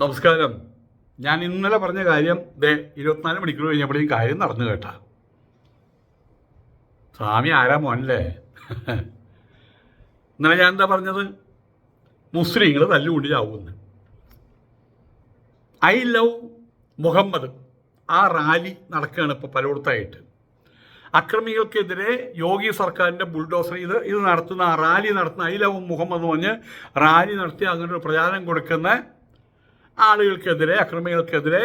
നമസ്കാരം. ഞാൻ ഇന്നലെ പറഞ്ഞ കാര്യം ദേ ഇരുപത്തിനാല് മണിക്കൂർ കഴിഞ്ഞപ്പോഴേക്കും കാര്യം നടന്നു കേട്ടാ. സ്വാമി ആരാ മോനല്ലേ? ഇന്നലെ ഞാൻ എന്താ പറഞ്ഞത്? മുസ്ലിങ്ങൾ തല്ലുകൂടിയാവുമെന്ന് ഐ ലവ് മുഹമ്മദ്. ആ റാലി നടക്കുകയാണ് ഇപ്പോൾ പലയിടത്തായിട്ട്. അക്രമികൾക്കെതിരെ യോഗി സർക്കാരിന്റെ ബുൾഡോസർ ഇത് ഇത് നടത്തുന്ന റാലി നടത്തുന്ന ഐ ലവ് മുഹമ്മദ് എന്ന് പറഞ്ഞ് റാലി നടത്തി അങ്ങനെ ഒരു പ്രചാരണം കൊടുക്കുന്ന ആളുകൾക്കെതിരെ അക്രമികൾക്കെതിരെ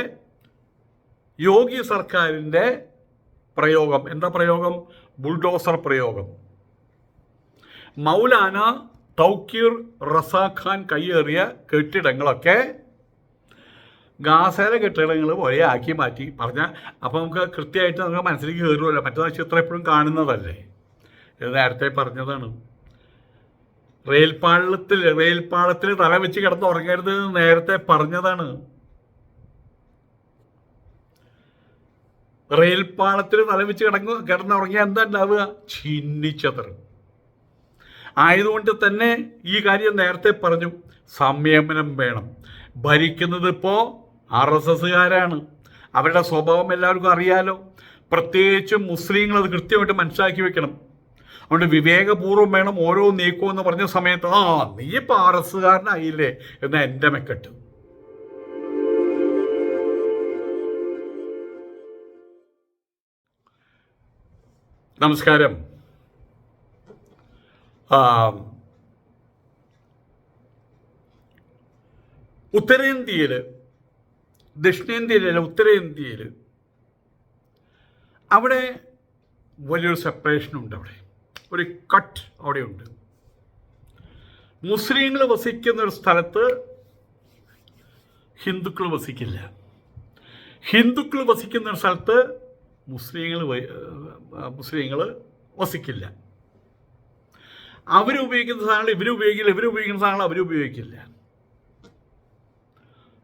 യോഗി സർക്കാരിന്റെ പ്രയോഗം. എന്താ പ്രയോഗം? ബുൾഡോസർ പ്രയോഗം. മൗലാന തൗക്കീർ റസാഖാൻ കയ്യേറിയ കെട്ടിടങ്ങളൊക്കെ ഗാസയിലെ കെട്ടിടങ്ങൾ പോലെ ആക്കി മാറ്റി. പറഞ്ഞാൽ അപ്പോൾ നമുക്ക് കൃത്യമായിട്ട് നമുക്ക് മനസ്സിലേക്ക് കയറുമല്ലോ മറ്റേ ചിത്രം എപ്പോഴും കാണുന്നതല്ലേ? ഇത് നേരത്തെ പറഞ്ഞതാണ്. റെയിൽപാളത്തിൽ റെയിൽപാളത്തിൽ തല വെച്ച് കിടന്ന് ഉറങ്ങരുത് നേരത്തെ പറഞ്ഞതാണ്. റെയിൽപാളത്തിൽ തല വെച്ച് കിടങ്ങ് കിടന്നുറങ്ങിയാൽ എന്താ ഉണ്ടാവുക? ചിന്നിച്ചതറും ആയതുകൊണ്ട് തന്നെ ഈ കാര്യം നേരത്തെ പറഞ്ഞു. സംയമനം വേണം. ഭരിക്കുന്നത് ഇപ്പോൾ ആർ എസ് എസ്സുകാരാണ്. അവരുടെ സ്വഭാവം എല്ലാവർക്കും അറിയാലോ. പ്രത്യേകിച്ചും മുസ്ലിങ്ങൾ അത് കൃത്യമായിട്ട് മനസ്സിലാക്കി വെക്കണം. അതുകൊണ്ട് വിവേകപൂർവം വേണം ഓരോ നീക്കവും എന്ന് പറഞ്ഞ സമയത്ത് ആ നീ ഇപ്പം ആർ എസ്സുകാരനായില്ലേ? എന്ന എന്റെ മെക്കെട്ട്. നമസ്കാരം. ഉത്തരേന്ത്യയിൽ ദക്ഷിണേന്ത്യയിലല്ല ഉത്തരേന്ത്യയിൽ അവിടെ വലിയൊരു സെപ്പറേഷൻ ഉണ്ട് അവിടെ. ഒരു കട്ട് അവിടെയുണ്ട്. മുസ്ലിങ്ങൾ വസിക്കുന്ന ഒരു സ്ഥലത്ത് ഹിന്ദുക്കൾ വസിക്കില്ല. ഹിന്ദുക്കൾ വസിക്കുന്ന ഒരു സ്ഥലത്ത് മുസ്ലിങ്ങൾ മുസ്ലിങ്ങൾ വസിക്കില്ല. അവരുപയോഗിക്കുന്ന സാധനങ്ങൾ ഇവരുപയോഗിക്കില്ല ഇവരുപയോഗിക്കുന്ന സാധനങ്ങൾ അവരുപയോഗിക്കില്ല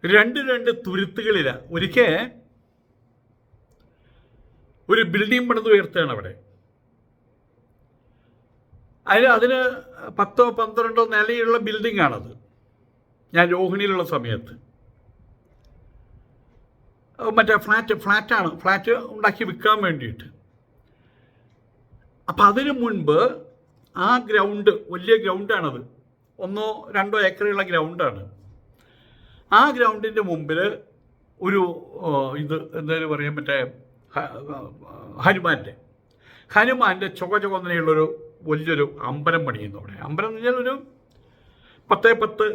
രണ്ട് രണ്ട് തുരുത്തുകളില്ല ഒരിക്കൽ ഒരു ബിൽഡിംഗ് പണിത് ഉയർത്തുകയാണ് അവിടെ. അതിന് അതിന് പത്തോ പന്ത്രണ്ടോ നിലയുള്ള ബിൽഡിംഗ് ആണത് ഞാൻ രോഹിണിയിലുള്ള സമയത്ത്. മറ്റേ ഫ്ലാറ്റ് ഫ്ലാറ്റാണ്. ഫ്ലാറ്റ് ഉണ്ടാക്കി വിൽക്കാൻ വേണ്ടിയിട്ട്. അപ്പം അതിന് മുൻപ് ആ ഗ്രൗണ്ട് വലിയ ഗ്രൗണ്ടാണത്. ഒന്നോ രണ്ടോ ഏക്കറുള്ള ഗ്രൗണ്ടാണ്. ആ ഗ്രൗണ്ടിന്റെ മുമ്പിൽ ഒരു ഇത് എന്തായാലും പറയാൻ മറ്റേ ഹനുമാന്റെ ഹനുമാന്റെ ചുക ചുവന്നനെയുള്ളൊരു വലിയൊരു അമ്പലം പണിയുന്നു അവിടെ. അമ്പലം എന്ന് പറഞ്ഞാൽ ഒരു പത്തേ പത്ത്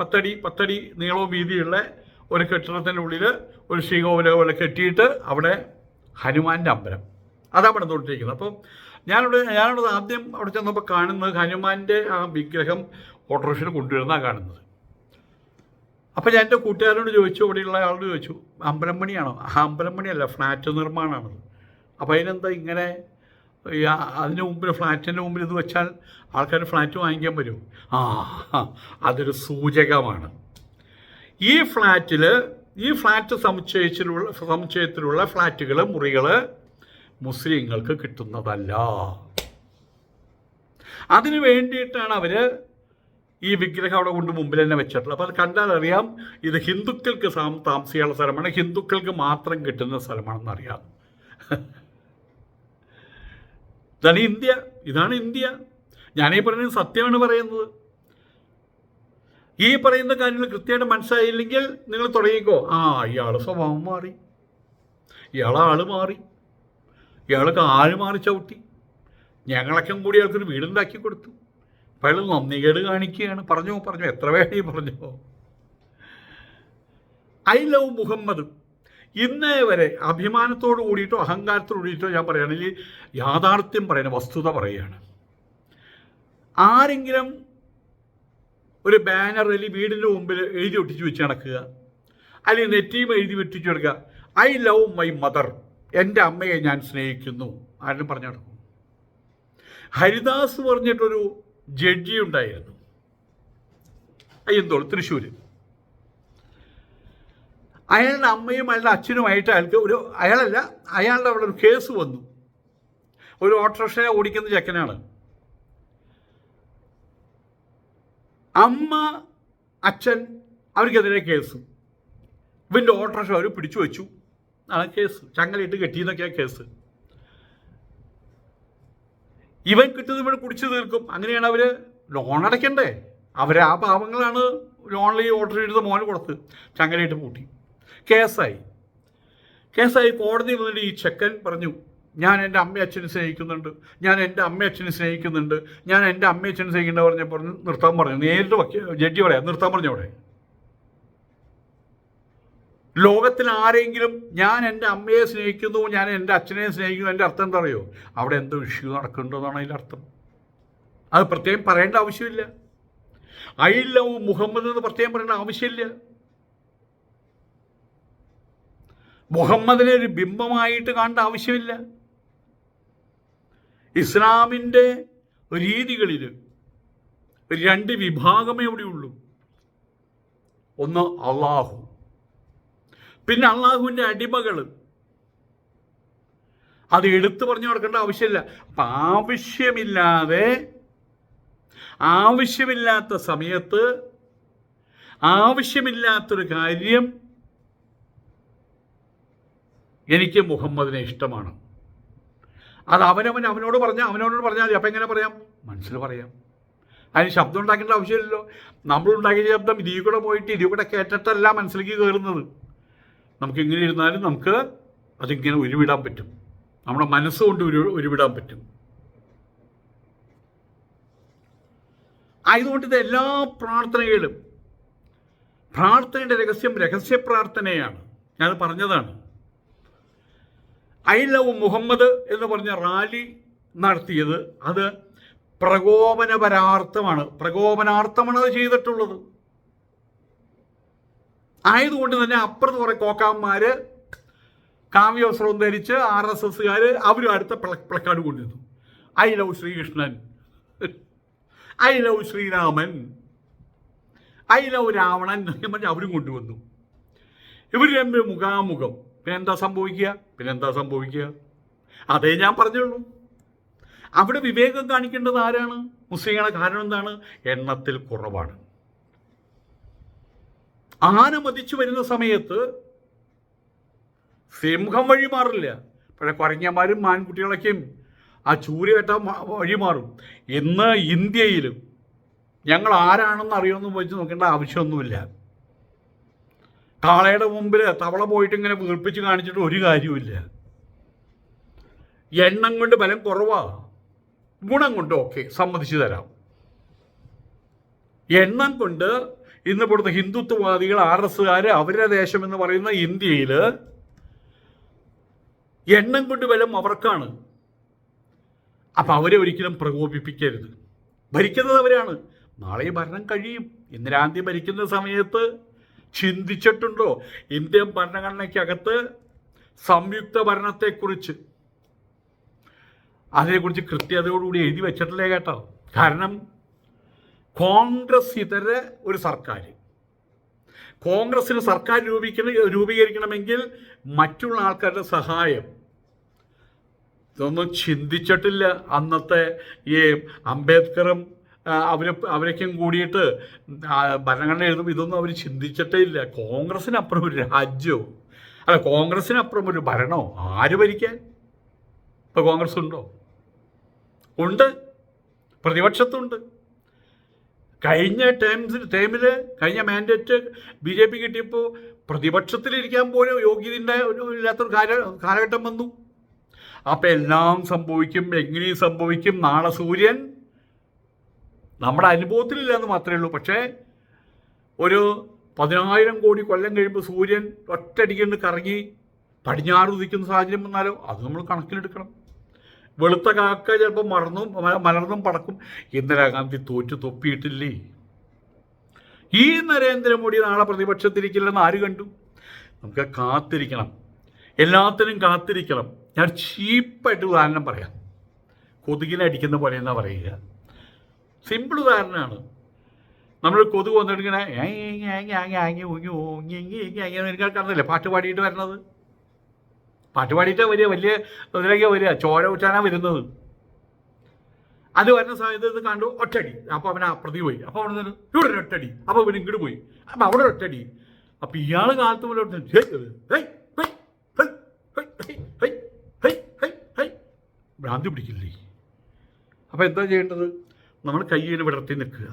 പത്തടി പത്തടി നീളവും വീതിയുള്ള ഒരു കെട്ടിടത്തിന്റെ ഉള്ളിൽ ഒരു ശ്രീകോവില പോലെ കെട്ടിയിട്ട് അവിടെ ഹനുമാന്റെ അമ്പലം. അതാണ് പണിതുകൊണ്ടിരിക്കുന്നത്. അപ്പം ഞാനിവിടെ ഞാനവിടെ ആദ്യം അവിടെ ചെന്നപ്പോൾ കാണുന്നത് ഹനുമാന്റെ ആ വിഗ്രഹം ഓട്ടോറിക്ഷയിൽ കൊണ്ടുവരുന്നതാണ് കാണുന്നത്. അപ്പോൾ ഞാൻ എന്റെ കൂട്ടുകാരോട് ചോദിച്ചു അവിടെയുള്ള ആളോട് ചോദിച്ചു അമ്പലം പണിയാണോ? ആ അമ്പലം പണിയല്ല ഫ്ലാറ്റ് നിർമ്മാണമാണത്. അപ്പോൾ അതിനെന്താ ഇങ്ങനെ അതിന് മുമ്പിൽ ഫ്ലാറ്റിന്റെ മുമ്പിൽ ഇത് വെച്ചാൽ ആൾക്കാർ ഫ്ലാറ്റ് വാങ്ങിക്കാൻ വരും. ആ അതൊരു സൂചകമാണ്. ഈ ഫ്ലാറ്റിൽ ഈ ഫ്ലാറ്റ് സമുച്ചയത്തിലുള്ള സമുച്ചയത്തിലുള്ള ഫ്ലാറ്റുകൾ മുറികൾ മുസ്ലിങ്ങൾക്ക് കിട്ടുന്നതല്ല. അതിനു വേണ്ടിയിട്ടാണ് അവർ ഈ വിഗ്രഹം അവിടെ കൊണ്ട് മുമ്പിൽ തന്നെ വെച്ചിട്ടുള്ളത്. അപ്പോൾ അത് കണ്ടാൽ അറിയാം ഇത് ഹിന്ദുക്കൾക്ക് താമസിക്കാനുള്ള സ്ഥലമാണ്. ഹിന്ദുക്കൾക്ക് മാത്രം കിട്ടുന്ന സ്ഥലമാണെന്ന് അറിയാം. ഇതാണ് ഇന്ത്യ ഇതാണ് ഇന്ത്യ. ഞാനീ പറയുന്നത് സത്യമാണ് പറയുന്നത്. ഈ പറയുന്ന കാര്യങ്ങൾ കൃത്യമായിട്ട് മനസ്സിലായില്ലെങ്കിൽ നിങ്ങൾ തുടങ്ങിക്കോ. ആ ഇയാൾ സ്വഭാവം മാറി. ഇയാളെ ആൾ മാറി. ഇയാൾക്ക് ആൾ മാറി ചവിട്ടി? ഞങ്ങളൊക്കെ കൂടി അയാൾക്കൊരു വീടുണ്ടാക്കി കൊടുത്തു. അപ്പം അയാൾ നന്ദികേട് കാണിക്കുകയാണ്. പറഞ്ഞോ പറഞ്ഞോ. എത്ര വേണേ പറഞ്ഞോ. I love Muhammad. ഇന്നേ വരെ അഭിമാനത്തോട് കൂടിയിട്ടോ അഹങ്കാരത്തോട് കൂടിയിട്ടോ ഞാൻ പറയുകയാണെങ്കിൽ യാഥാർത്ഥ്യം പറയുന്ന വസ്തുത പറയുകയാണ്. ആരെങ്കിലും ഒരു ബാനർ അല്ലെങ്കിൽ വീടിന്റെ മുമ്പിൽ എഴുതി ഒട്ടിച്ച് വെച്ച് നടക്കുക അല്ലെങ്കിൽ നെറ്റിയും എഴുതി വെട്ടിച്ച് കൊടുക്കുക ഐ ലവ് മൈ മദർ എന്റെ അമ്മയെ ഞാൻ സ്നേഹിക്കുന്നു. ആരും പറഞ്ഞു നടക്കും. ഹരിദാസ് പറഞ്ഞിട്ടൊരു ജഡ്ജി ഉണ്ടായിരുന്നു. അയ്യന്തോൾ തൃശ്ശൂർ അയാളുടെ അമ്മയും അയാളുടെ അച്ഛനുമായിട്ട് അയാൾക്ക് ഒരു അയാളല്ല അയാളുടെ അവിടെ ഒരു കേസ് വന്നു. ഒരു ഓട്ടോറിക്ഷ ഓടിക്കുന്ന ചെക്കനാണ്. അമ്മ അച്ഛൻ അവർക്കെതിരെ കേസ്. ഇവന്റെ ഓട്ടോറിക്ഷ അവർ പിടിച്ചു വെച്ചു. ആണ് കേസ്. ചങ്ങലയിട്ട് കെട്ടിയെന്നൊക്കെയാണ് കേസ്. ഇവൻ കിട്ടുന്നത് ഇവിടെ കുടിച്ചു തീർക്കും. അങ്ങനെയാണ് അവർ ലോൺ അടയ്ക്കണ്ടേ? അവർ ആ പാവങ്ങളാണ് ലോണിൽ ഓർഡർ ചെയ്തത് മോനെ കൊടുത്ത് ചങ്ങലയിട്ട് പൂട്ടി. കേസായി. കേസായി കോടതി വന്നിട്ട് ഈ ചെക്കൻ പറഞ്ഞു ഞാൻ എന്റെ അമ്മ അച്ഛനെ സ്നേഹിക്കുന്നുണ്ട്. ഞാൻ എന്റെ അമ്മ അച്ഛനെ സ്നേഹിക്കുന്നുണ്ട്. ഞാൻ എന്റെ അമ്മ അച്ഛനെ സ്നേഹിക്കേണ്ട പറഞ്ഞ പറഞ്ഞു നിർത്താൻ പറഞ്ഞു. നേരിട്ട് ജഡ്ജി പറയാം നിർത്താൻ പറഞ്ഞു അവിടെ. ലോകത്തിൽ ആരെങ്കിലും ഞാൻ എന്റെ അമ്മയെ സ്നേഹിക്കുന്നു ഞാൻ എന്റെ അച്ഛനെ സ്നേഹിക്കുന്നു എന്റെ അർത്ഥം എന്താ അറിയോ? അവിടെ എന്തോ ഇഷ്യൂ നടക്കുന്നുണ്ടെന്നാണ് അതിന്റെ അർത്ഥം. അത് പ്രത്യേകം പറയേണ്ട ആവശ്യമില്ല. ഐ ലവ് മുഹമ്മദ് എന്ന് പ്രത്യേകം പറയേണ്ട ആവശ്യമില്ല. മുഹമ്മദിനെ ഒരു ബിംബമായിട്ട് കാണേണ്ട ആവശ്യമില്ല. ഇസ്ലാമിന്റെ രീതികളിൽ രണ്ട് വിഭാഗമേ ഇവിടെയുള്ളൂ ഒന്ന് അള്ളാഹു. പിന്നെ അള്ളാഹുവിന്റെ അടിമകൾ അത് എടുത്തു പറഞ്ഞു കൊടുക്കേണ്ട ആവശ്യമില്ല. അപ്പം ആവശ്യമില്ലാതെ ആവശ്യമില്ലാത്ത സമയത്ത് ആവശ്യമില്ലാത്തൊരു കാര്യം എനിക്ക് മുഹമ്മദിനെ ഇഷ്ടമാണ്. അത് അവനവൻ അവനോട് പറഞ്ഞാൽ അവനവനോട് പറഞ്ഞാൽ മതി. അപ്പം എങ്ങനെ പറയാം? മനസ്സിൽ പറയാം. അതിന് ശബ്ദം ഉണ്ടാക്കേണ്ട ആവശ്യമില്ലല്ലോ. നമ്മൾ ഉണ്ടാക്കിയ ശബ്ദം ഇതിൽ കൂടെ പോയിട്ട് ഇതിൽ കൂടെ കേട്ടിട്ടല്ല മനസ്സിലേക്ക് കയറുന്നത് നമുക്ക് ഇങ്ങനെ ഇരുന്നാലും നമുക്ക് അതിങ്ങനെ ഉരുവിടാൻ പറ്റും. നമ്മുടെ മനസ്സുകൊണ്ട് ഉരു ഉരുവിടാൻ പറ്റും. ആയതുകൊണ്ട് ഇത് എല്ലാ പ്രാർത്ഥനകളും പ്രാർത്ഥനയുടെ രഹസ്യം രഹസ്യ പ്രാർത്ഥനയാണ് ഞാൻ പറഞ്ഞതാണ്. ഐ ലവ് മുഹമ്മദ് എന്ന് പറഞ്ഞ റാലി നടത്തിയത് അത് പ്രകോപനപരാർത്ഥമാണ്. പ്രകോപനാർത്ഥമാണ് അത് ചെയ്തിട്ടുള്ളത്. ആയതുകൊണ്ട് തന്നെ അപ്പുറത്ത് കുറെ കോക്കാന്മാര് കാവ്യവസ്ത്രവും ധരിച്ച് ആർ എസ് എസ്സുകാർ അവരും അടുത്ത പ്ലക്കാർഡ് കൊണ്ടുവന്നു. I love Srikrishnan. I love Sriraman. I love Ravanan അവരും കൊണ്ടുവന്നു. ഇവർ തമ്മിൽ മുഖാമുഖം. പിന്നെ എന്താ സംഭവിക്കുക? പിന്നെ എന്താ സംഭവിക്കുക? അതേ ഞാൻ പറഞ്ഞുള്ളൂ. അവിടെ വിവേകം കാണിക്കേണ്ടത് ആരാണ്? മുസ്ലിങ്ങളെ കാരണം എന്താണ്? എണ്ണത്തിൽ കുറവാണ്. ആന മതിച്ചു വരുന്ന സമയത്ത് സിംഹം വഴി മാറില്ല. പക്ഷേ കുരങ്ങന്മാരും മാൻകുട്ടികളൊക്കെയും ആ ചൂര് വഴി മാറും. ഇന്ന് ഇന്ത്യയിലും ഞങ്ങൾ ആരാണെന്ന് അറിയുമെന്ന് വെച്ച് നോക്കേണ്ട ആവശ്യമൊന്നുമില്ല. കാളയുടെ മുമ്പിൽ തവള പോയിട്ട് ഇങ്ങനെ വീർപ്പിച്ച് കാണിച്ചിട്ട് ഒരു കാര്യമില്ല എണ്ണം കൊണ്ട് ബലം കുറവാ. ഗുണം കൊണ്ട് ഓക്കെ സമ്മതിച്ചു തരാം. എണ്ണം കൊണ്ട് ഇന്ന് ഇവിടുത്തെ ഹിന്ദുത്വവാദികൾ ആർ എസ്സുകാർ അവരുടെ ദേശം എന്ന് പറയുന്ന ഇന്ത്യയിൽ എണ്ണം കൊണ്ട് ബലം അവർക്കാണ്. അപ്പം അവരെ ഒരിക്കലും പ്രകോപിപ്പിക്കരുത്. ഭരിക്കുന്നത് അവരാണ്. നാളെ ഭരണം കഴിയും. ഇന്ദിരാഗാന്ധി ഭരിക്കുന്ന സമയത്ത് ചിന്തിച്ചിട്ടുണ്ടോ? ഇന്ത്യൻ ഭരണഘടനയ്ക്കകത്ത് സംയുക്ത ഭരണത്തെക്കുറിച്ച്. അതിനെക്കുറിച്ച് കൃത്യതയോടുകൂടി എഴുതി വെച്ചിട്ടില്ലേ കേട്ടോ? കാരണം കോൺഗ്രസ് ഇതര ഒരു സർക്കാർ കോൺഗ്രസ്സിന് സർക്കാർ രൂപീകരണ രൂപീകരിക്കണമെങ്കിൽ മറ്റുള്ള ആൾക്കാരുടെ സഹായം. ഇതൊന്നും ചിന്തിച്ചിട്ടില്ല. അന്നത്തെ ഈ അംബേദ്കറും അവർ അവരൊക്കെയും കൂടിയിട്ട് ഭരണഘടന എഴുതും. ഇതൊന്നും അവർ ചിന്തിച്ചിട്ടേ ഇല്ല. കോൺഗ്രസിനപ്പുറം ഒരു രാജ്യമോ അല്ല കോൺഗ്രസിനപ്പുറം ഒരു ഭരണമോ ആര് ഭരിക്കാൻ? ഇപ്പോൾ കോൺഗ്രസ് ഉണ്ടോ. ഉണ്ട് പ്രതിപക്ഷത്തുണ്ട്. കഴിഞ്ഞ ടേംസിൽ ടേമിൽ കഴിഞ്ഞ മാൻഡേറ്റ് ബി ജെ പി കിട്ടിയപ്പോൾ പ്രതിപക്ഷത്തിലിരിക്കാൻ പോലും യോഗ്യത ഇല്ലാത്തൊരു കാല കാലഘട്ടം വന്നു. അപ്പം എല്ലാം സംഭവിക്കും എങ്ങനെയും സംഭവിക്കും. നാളെ സൂര്യൻ നമ്മുടെ അനുഭവത്തിലില്ല എന്ന് മാത്രമേ ഉള്ളൂ. പക്ഷേ ഒരു പതിനായിരം കോടി കൊല്ലം കഴിയുമ്പോൾ സൂര്യൻ ഒറ്റയടിക്കൊണ്ട് കറങ്ങി പടിഞ്ഞാറ് ഉദിക്കുന്ന സാഹചര്യം വന്നാലോ? അത് നമ്മൾ കണക്കിലെടുക്കണം. വെളുത്ത കാക്ക ചിലപ്പോൾ മറന്നും മലർന്നും പടക്കും ഇന്ദിരാഗാന്ധി തോറ്റു തൊപ്പിയിട്ടില്ലേ? ഈ നരേന്ദ്രമോദി നാളെ പ്രതിപക്ഷത്തിരിക്കില്ലെന്ന് ആര് കണ്ടു? നമുക്ക് കാത്തിരിക്കണം. എല്ലാത്തിനും കാത്തിരിക്കണം. ഞാൻ ചീപ്പായിട്ട് ഉദാഹരണം പറയാം. കൊതുകിനെ അടിക്കുന്ന പോലെ എന്നാ പറയുക? സിമ്പിൾ ഉദാഹരണമാണ് നമ്മൾ കൊതുക് വന്നിട്ടിങ്ങനെ കാണുന്നില്ലേ പാട്ട് പാടിയിട്ട് വരണത് പാട്ട് പാടിയിട്ടാ വരിക വലിയ ഇതിലേക്ക് വരിക ചോര ഊറ്റാനാ വരുന്നത് അത് വരുന്ന സമയത്ത് ഇത് കണ്ടു ഒറ്റടി അപ്പോൾ അവൻ അപ്രതി പോയി അപ്പോൾ അവിടെ ഇവിടെ ഒറ്റടി അപ്പോൾ ഇവിടെ ഇങ്ങോട്ട് പോയി അപ്പൊ അവിടെ ഒറ്റടി അപ്പം ഇയാൾ കാലത്ത് പോലെ ഭ്രാന്തി പിടിക്കില്ലേ അപ്പോൾ എന്താ ചെയ്യേണ്ടത് നമ്മൾ കയ്യിന് വിടർത്തി നിൽക്കുക.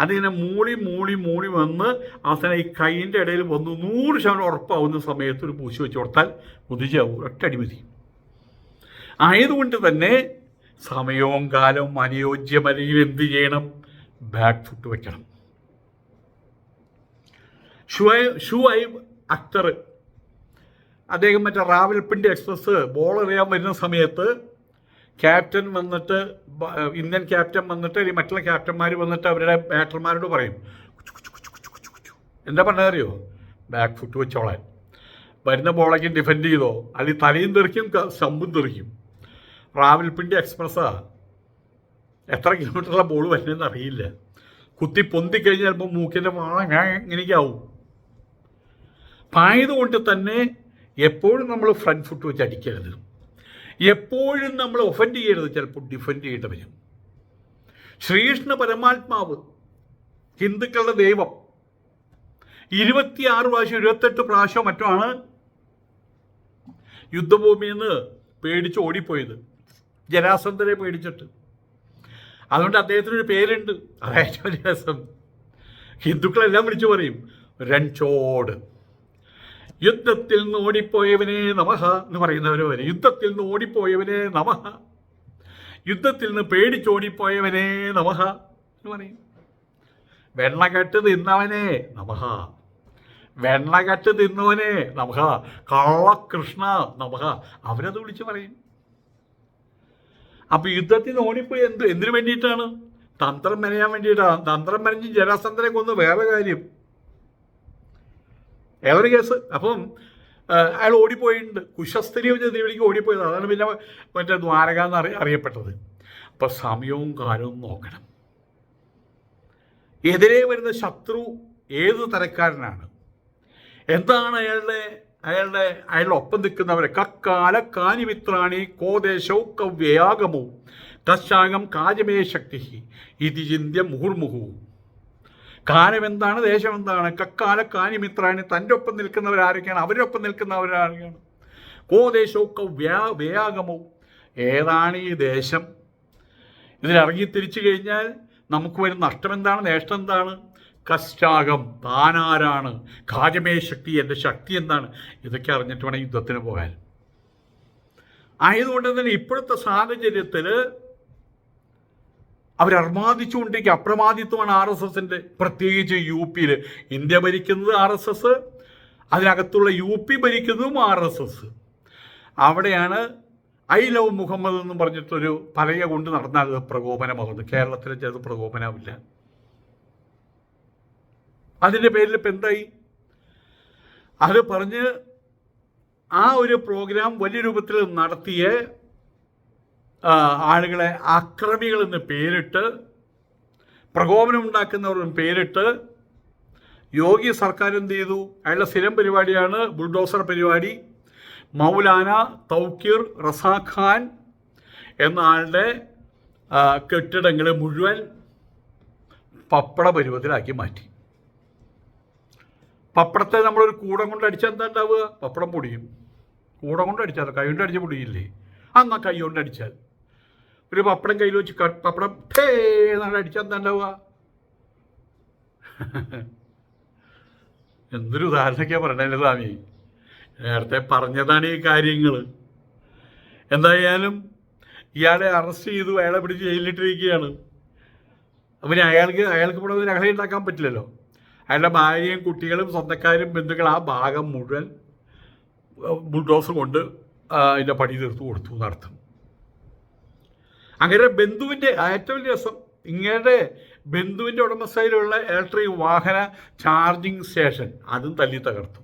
അതിങ്ങനെ മൂളി മൂളി മൂളി വന്ന് അവസാനം ഈ കൈയിന്റെ ഇടയിൽ വന്ന് നൂറ് ശതമാനം ഉറപ്പാവുന്ന സമയത്ത് ഒരു പൂശി വെച്ച് കൊടുത്താൽ കുതിച്ചാവും ഒറ്റടി മതി. ആയതുകൊണ്ട് തന്നെ സമയവും കാലവും അനുയോജ്യമല്ലെങ്കിൽ എന്ത് ചെയ്യണം? ബാക്ക് ഫുട്ട് വെക്കണം. ഷുഐ ഷുഐബ് അക്തർ അദ്ദേഹം മറ്റേ റാവൽപിണ്ടി എക്സ്പ്രസ് ബോൾ എറിയാൻ വരുന്ന സമയത്ത് ക്യാപ്റ്റൻ വന്നിട്ട് ഇന്ത്യൻ ക്യാപ്റ്റൻ വന്നിട്ട് ഈ മറ്റുള്ള ക്യാപ്റ്റന്മാർ വന്നിട്ട് അവരുടെ ബാറ്റർമാരോട് പറയും. എന്താ പറഞ്ഞറിയോ ബാക്ക് ഫുട്ട് വെച്ചോളാൻ. വരുന്ന ബോളേക്ക് ഡിഫെൻഡ് ചെയ്തോ? അല്ലെങ്കിൽ തലയും തെറിക്കും സമ്പും തെറിക്കും. റാവൽപിണ്ടി എക്സ്പ്രസ്സാ എത്ര കിലോമീറ്ററുള്ള ബോൾ വരുന്നതെന്ന് അറിയില്ല. കുത്തി പൊന്തി കഴിഞ്ഞാൽ ചിലപ്പോൾ മൂക്കിന്റെ വാള ഞാൻ ഇങ്ങനെയൊക്കെ ആവും. അപ്പം ആയതുകൊണ്ട് തന്നെ എപ്പോഴും നമ്മൾ ഫ്രണ്ട് ഫുട്ട് വെച്ച് അടിക്കരുത്. എപ്പോഴും നമ്മൾ ഒഫൻഡ് ചെയ്യരുത്. ചിലപ്പോൾ ഡിഫെൻഡ് ചെയ്യേണ്ടി വരും. ശ്രീകൃഷ്ണ പരമാത്മാവ് ഹിന്ദുക്കളുടെ ദൈവം ഇരുപത്തിയാറ് പ്രാവശ്യം ഇരുപത്തെട്ട് പ്രാവശ്യം മറ്റുമാണ് യുദ്ധഭൂമിയിൽ നിന്ന് പേടിച്ച് ഓടിപ്പോയത്. ജരാസന്ധനെ പേടിച്ചിട്ട്. അതുകൊണ്ട് അദ്ദേഹത്തിനൊരു പേരുണ്ട്. അതായത് ഹിന്ദുക്കളെല്ലാം വിളിച്ചു പറയും രൺചോട്. യുദ്ധത്തിൽ നിന്ന് ഓടിപ്പോയവനെ നമഹ എന്ന് പറയുന്നവർ വരെ. യുദ്ധത്തിൽ നിന്ന് ഓടിപ്പോയവനെ നമഹ യുദ്ധത്തിൽ നിന്ന് പേടിച്ചോടിപ്പോയവനെ നമഹ എന്ന് പറയും. വെണ്ണ കെട്ട് തിന്നവനെ നമഹ വെണ്ണ കെട്ട് തിന്നവനെ നമഹ കള്ളകൃഷ്ണ നമഹ അവരത് വിളിച്ചു പറയും. അപ്പൊ യുദ്ധത്തിൽ നിന്ന് ഓടിപ്പോയി എന്ത്? എന്തിനു വേണ്ടിയിട്ടാണ്? തന്ത്രം മെനയാൻ വേണ്ടിയിട്ടാണ്. തന്ത്രം മെനഞ്ഞ് ജരാസന്ധനെ കൊന്ന് വേറെ കാര്യം. ഏതൊരു കേസ്? അപ്പം അയാൾ ഓടിപ്പോയിട്ടുണ്ട്. കുശസ്ഥിതി ദേവിക്ക് ഓടിപ്പോയത്. അതാണ് പിന്നെ മറ്റേ ദ്വാരക എന്ന് അറി അറിയപ്പെട്ടത്. അപ്പം സമയവും കാലവും നോക്കണം. എതിരെ വരുന്ന ശത്രു ഏത് തരക്കാരനാണ്? എന്താണ് അയാളുടെ അയാളുടെ അയാളുടെ ഒപ്പം നിൽക്കുന്നവരെ? കക്കാല കാനിമിത്രാണി കോദേശവും കവ്യയാഗമവും കശാകം കാജമേ ശക്തി ഇതിചിന്ത്യ കാലം എന്താണ് ദേശം എന്താണ് കക്കാല കാനി മിത്രാണ് തന്റെ ഒപ്പം നിൽക്കുന്നവരാരൊക്കെയാണ്? അവരൊപ്പം ഒപ്പം കോ ദേശമൊക്കെ വ്യാ വ്യാഗമവും ഏതാണ് ഈ ദേശം? ഇതിലിറങ്ങി തിരിച്ചു കഴിഞ്ഞാൽ നമുക്ക് വരുന്ന നഷ്ടം എന്താണ് നേഷ്ടം എന്താണ് കഷ്ടാകം താനാരാണ് കാജമേ ശക്തി. എന്റെ ശക്തി എന്താണ്? ഇതൊക്കെ അറിഞ്ഞിട്ട് വേണം യുദ്ധത്തിന് പോകാൻ. ആയതുകൊണ്ട് തന്നെ ഇപ്പോഴത്തെ സാഹചര്യത്തിൽ അവരർമാദിച്ചുകൊണ്ടിരിക്കുക അപ്രമാദിത്വമാണ് ആർ എസ് എസിന്റെ പ്രത്യേകിച്ച് യു പിയിൽ ഇന്ത്യ ഭരിക്കുന്നത് ആർ എസ് എസ് അതിനകത്തുള്ള യു പി ഭരിക്കുന്നതും ആർ എസ് എസ് അവിടെയാണ് ഐ ലവ് മുഹമ്മദ് എന്ന് പറഞ്ഞിട്ടൊരു പലയ കൊണ്ട് നടന്നാൽ അത് പ്രകോപനമാകുന്നു കേരളത്തിൽ ചിലത് പ്രകോപനമില്ല. അതിന്റെ പേരിൽ ഇപ്പം എന്തായി? അത് പറഞ്ഞ് ആ ഒരു പ്രോഗ്രാം വലിയ രൂപത്തിൽ നടത്തിയ ആളുകളെ അക്രമികൾ എന്ന് പേരിട്ട് പ്രകോപനം എന്ന് പേരിട്ട് യോഗി സർക്കാർ എന്ത് ചെയ്തു? അയാളുടെ സ്ഥിരം പരിപാടിയാണ് ബുൾഡോസർ പരിപാടി. മൗലാന തൗക്കീർ റസാഖാൻ എന്ന ആളുടെ കെട്ടിടങ്ങൾ മുഴുവൻ പപ്പട പരുവത്തിലാക്കി മാറ്റി. പപ്പടത്തെ നമ്മളൊരു കൂടം കൊണ്ട് അടിച്ചാൽ എന്താ ഉണ്ടാവുക? പപ്പടം പൊടിയും. കൂടം കൊണ്ട് അടിച്ചാൽ കൈ കൊണ്ട് അടിച്ച് പൊടിയില്ലേ? അന്നാ കൈ കൊണ്ട് അടിച്ചാൽ. ഒരു പപ്പടം കയ്യിൽ വെച്ച് പപ്പടം ഠേ എന്നാണ് അടിച്ചാൽ ഉണ്ടാവുക എന്തൊരു ഉദാഹരണമൊക്കെയാണ് പറയണേ സ്വാമി. നേരത്തെ പറഞ്ഞതാണ് ഈ കാര്യങ്ങൾ എന്തായാലും ഇയാളെ അറസ്റ്റ് ചെയ്തു അയാളെ പിടിച്ച് ജയിലിലിട്ടിരിക്കുകയാണ്. അപ്പം അയാൾക്ക് അയാൾക്ക് ഇവിടെ ഒരു ലഹരി ഉണ്ടാക്കാൻ പറ്റില്ലല്ലോ. അയാളുടെ ഭാര്യയും കുട്ടികളും സ്വന്തക്കാരും ബന്ധുക്കൾ ആ ഭാഗം മുഴുവൻ ബുൾഡോസർ കൊണ്ട് അതിന്റെ പടി തീർത്ത് കൊടുത്തു നടത്തും. അങ്ങനെ ബന്ധുവിന്റെ ഏറ്റവും രസം ഇങ്ങനെ ബന്ധുവിന്റെ ഉടമസ്ഥയിലുള്ള ഇലക്ട്രിക് വാഹന ചാർജിങ് സ്റ്റേഷൻ അതും തല്ലി തകർത്തു.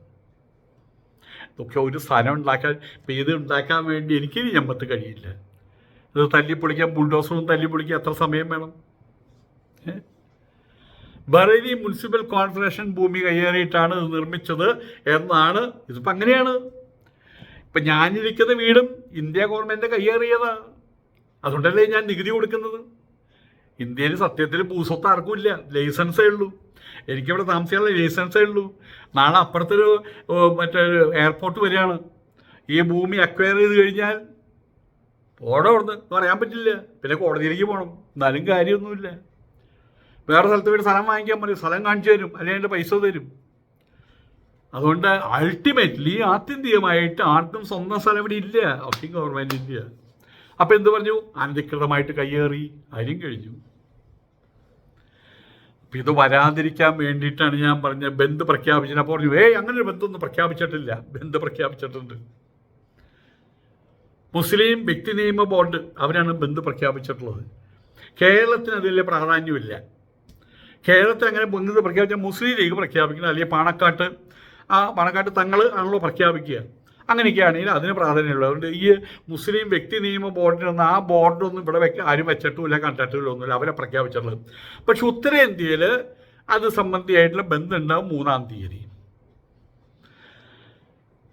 ഒക്കെ ഒരു സ്ഥലം ഉണ്ടാക്കാൻ ഇപ്പം ഇത് ഉണ്ടാക്കാൻ വേണ്ടി എനിക്കിനി ഞമ്മത്ത് കഴിയില്ല. ഇത് തല്ലിപ്പൊളിക്കാൻ ബുൾഡോസറും തല്ലിപ്പൊളിക്കാൻ എത്ര സമയം വേണം? ബറേലി മുനിസിപ്പൽ കോർപ്പറേഷൻ ഭൂമി കയ്യേറിയിട്ടാണ് ഇത് നിർമ്മിച്ചത് എന്നാണ് ഇതിപ്പോൾ അങ്ങനെയാണ്. ഇപ്പം ഞാനിരിക്കുന്ന വീടും ഇന്ത്യ ഗവൺമെന്റ് കയ്യേറിയതാണ്. അതുകൊണ്ടല്ലേ ഞാൻ നികുതി കൊടുക്കുന്നത്? ഇന്ത്യയിൽ സത്യത്തിൽ ഭൂസ്വത്ത് ആർക്കും ഇല്ല. ലൈസൻസേ ഉള്ളൂ. എനിക്കിവിടെ താമസിക്കാനുള്ള ലൈസൻസേ ഉള്ളൂ. നാളെ അപ്പുറത്തൊരു മറ്റേ എയർപോർട്ട് വരികയാണ്. ഈ ഭൂമി അക്വയർ ചെയ്ത് കഴിഞ്ഞാൽ പോടെ അവിടുന്ന്. പറയാൻ പറ്റില്ല. പിന്നെ കോടതിയിലേക്ക് പോകണം എന്നാലും കാര്യമൊന്നുമില്ല. വേറെ സ്ഥലത്ത് പോയിട്ട് സ്ഥലം വാങ്ങിക്കാൻ മതി. സ്ഥലം കാണിച്ചു തരും. അല്ലെങ്കിൽ അതിന്റെ പൈസ തരും. അതുകൊണ്ട് അൾട്ടിമേറ്റ്ലി ആത്യന്തികമായിട്ട് ആർക്കും സ്വന്തം സ്ഥലം ഇവിടെ ഇല്ല. ഹൗസിംഗ് ഗവൺമെന്റ് ഇല്ല. അപ്പം എന്ത് പറഞ്ഞു? അനധികൃതമായിട്ട് കയ്യേറി. അരിയും കഴിഞ്ഞു. അപ്പം ഇത് വരാതിരിക്കാൻ വേണ്ടിയിട്ടാണ് ഞാൻ പറഞ്ഞ ബന്ദ് പ്രഖ്യാപിച്ചത്. അപ്പോൾ പറഞ്ഞു ഏയ് അങ്ങനെ ഒരു ബന്ധമൊന്നും പ്രഖ്യാപിച്ചിട്ടില്ല. ബന്ദ് പ്രഖ്യാപിച്ചിട്ടുണ്ട്. മുസ്ലിം വ്യക്തി നിയമ ബോർഡ് അവരാണ് ബന്ദ് പ്രഖ്യാപിച്ചിട്ടുള്ളത്. കേരളത്തിന് അതിൽ പ്രാധാന്യമില്ല. കേരളത്തിൽ അങ്ങനെ ബന്ദ് പ്രഖ്യാപിച്ച മുസ്ലിം ലീഗ് പ്രഖ്യാപിക്കണം. അല്ലെങ്കിൽ പാണക്കാട്ട്. ആ പാണക്കാട്ട് തങ്ങൾ ആണല്ലോ പ്രഖ്യാപിക്കുക. അങ്ങനെയൊക്കെയാണെങ്കിൽ അതിന് പ്രാധാന്യമുള്ളൂ അതുകൊണ്ട് ഈ മുസ്ലിം വ്യക്തി നിയമ ബോർഡിനൊന്നും ആ ബോർഡൊന്നും ഇവിടെ വെക്ക ആരും വെച്ചിട്ടുമില്ല കണ്ടിട്ടില്ല ഒന്നുമില്ല അവരെ പ്രഖ്യാപിച്ചിട്ടുള്ളത്. പക്ഷെ ഉത്തരേന്ത്യയിൽ അത് സംബന്ധിയായിട്ടുള്ള ബന്ധമുണ്ടാവും മൂന്നാം തീയതി.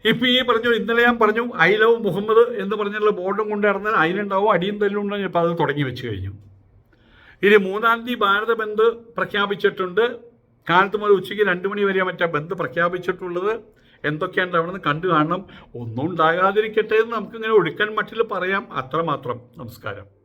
ഇപ്പം ഈ പറഞ്ഞു ഇന്നലെ ഞാൻ പറഞ്ഞു ഐ ലവ് മുഹമ്മദ് എന്ന് പറഞ്ഞുള്ള ബോർഡും കൊണ്ട് നടന്നാൽ അതിലുണ്ടാവും അടിയും തല്ലും ഉണ്ടെങ്കിൽ ഇപ്പം അത് തുടങ്ങി വെച്ച് കഴിഞ്ഞു. ഇനി മൂന്നാം തീയതി ഭാരത ബന്ദ് പ്രഖ്യാപിച്ചിട്ടുണ്ട്. കാലത്ത് മുതൽ ഉച്ചയ്ക്ക് രണ്ട് മണി വരെ മറ്റേ ബന്ദ് പ്രഖ്യാപിച്ചിട്ടുള്ളത്. എന്തൊക്കെയാണ് ഉണ്ടാവണമെന്ന് കണ്ടു കാണണം? ഒന്നും ഉണ്ടാകാതിരിക്കട്ടെ എന്ന് നമുക്കിങ്ങനെ ഒഴുക്കൻ മട്ടിൽ പറയാം. അത്രമാത്രം. നമസ്കാരം.